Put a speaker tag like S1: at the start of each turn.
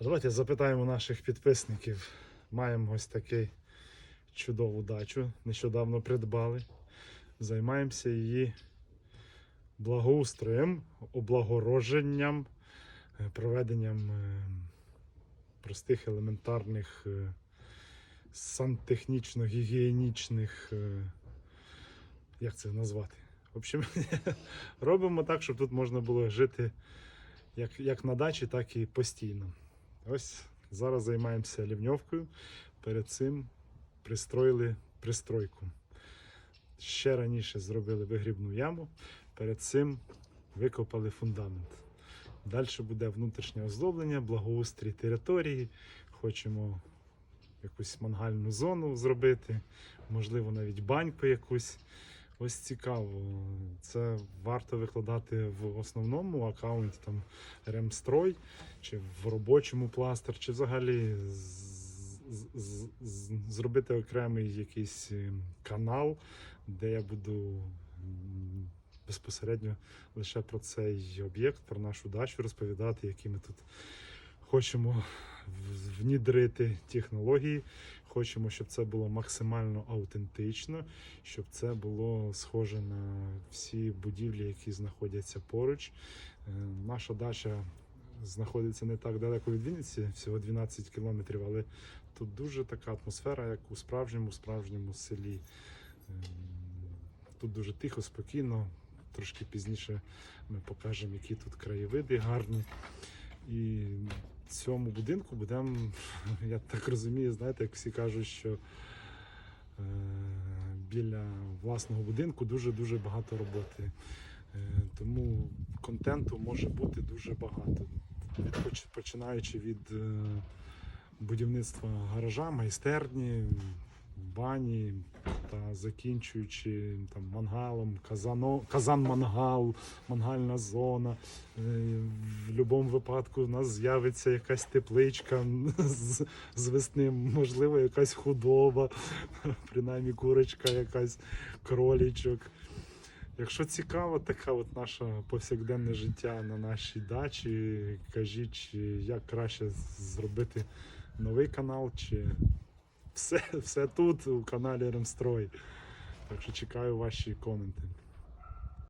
S1: А давайте запитаємо наших підписників. Маємо ось такий чудову дачу, нещодавно придбали. Займаємося її благоустроєм, облагородженням, е, проведенням е, простих елементарних е, сантехнічно-гігієнічних, як це назвати? В общем, робимо так, щоб тут можна було жити як, як на дачі, так і постійно. Ось зараз займаємося лівньовкою. Перед цим пристроїли пристройку. Ще раніше зробили вигрібну яму, перед цим викопали фундамент. Далі буде внутрішнє оздоблення, благоустрій території. Хочемо якусь мангальну зону зробити, можливо, навіть баньку якусь. Ось цікаво. Це варто викладати в основному аккаунті там Ремстрой, чи в робочому пластер, чи взагалі зробити окремий якийсь е, канал, де я буду безпосередньо лише про цей об'єкт, про нашу дачу розповідати, які ми тут хочемо внідрити технології. Хочемо, щоб це було максимально аутентично, щоб це було схоже на всі будівлі, які знаходяться поруч. Е, Наша дача знаходиться не так далеко від Вінниці, всього 12 кілометрів, але тут дуже така атмосфера, як у справжньому справжньому селі. Ем, Тут дуже тихо, спокійно. Трошки пізніше ми покажемо, які тут краєвиди гарні. І цьому будинку будемо, я так розумію, знаєте, як всі кажуть, що е, біля власного будинку дуже-дуже багато роботи. Е, тому контенту може бути дуже багато. Починаючи від е, будівництва гаража, майстерні, бані та закінчуючи там мангалом, казано, казан-мангал, мангальна зона. Е, В будь-якому випадку у нас з'явиться якась тепличка з, з весни, можливо, якась худоба, принаймні курочка, якась кролічок. Якщо цікаво, таке от наше повсякденне життя на нашій дачі, кажіть, як краще зробити новий канал, чи все, все тут у каналі Ремстрой. Так що чекаю ваші коменти.